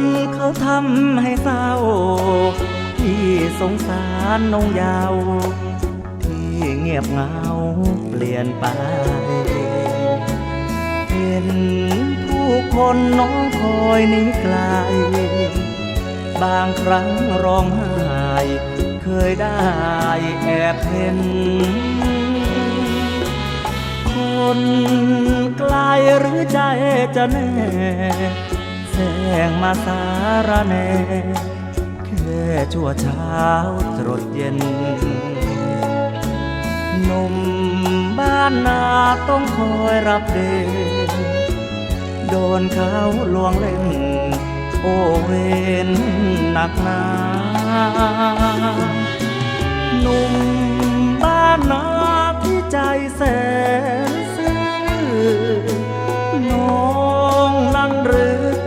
คนเขาทำให้เศร้าพี่สงสารน้องยาว ที่เงียบเหงาเปลี่ยนไป เห็นผู้คนน้องคอยหนีไกล บางครั้งร้องไห้เคยได้แอบเห็น คนไกลหรือใจจะแน่ แสงมาสารแนแค่ชั่วเช้าตรดเย็นหนุ่มบ้านนาต้องคอยรับเดนโดนเขาลวงเล่น โอเวนหนักหนาหนุ่มบ้านนาที่ใจแสน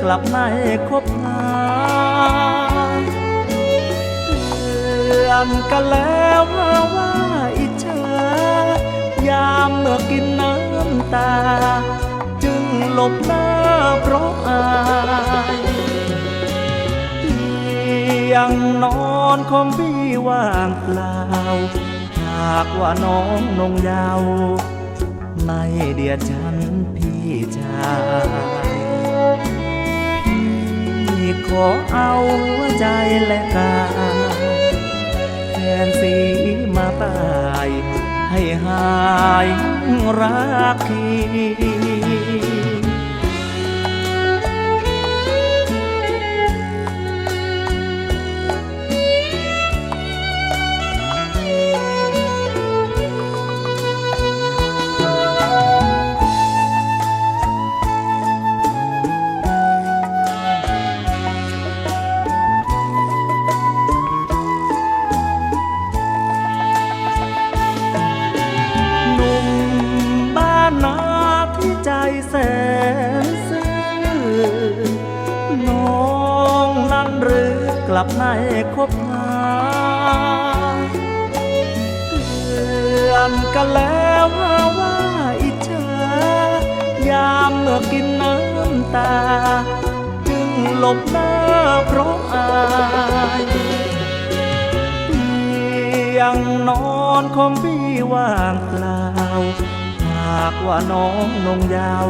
กลับไม่คบหาเตือนกันแล้วว่าอิจฉายามเมื่อกินน้ำตา จึงหลบหน้าเพราะอายเตียงนอนของพี่ว่างเปล่าหากว่าน้องนงยาว ไม่เดียดฉันพี่ชาย อเอาหัวใจและกายแทนสีมาตาย ให้หายรักที แสนซื่อน้องนั้นหรือกลับไม่คบหาเตือนกันแล้วว่าอิจฉายามเมื่อกินน้ำตา จึงหลบหน้าเพราะอายเตียงนอนของพี่ว่างเปล่าากว่าน้องนงยาว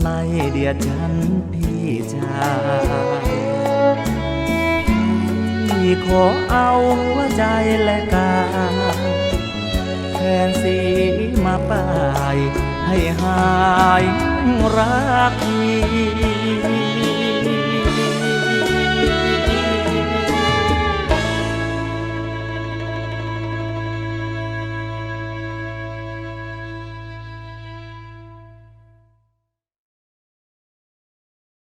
ไม่เดียดฉันพี่ชายพี่ขอเอาหัวใจและกายแทนสีมาป้ายให้หายรักที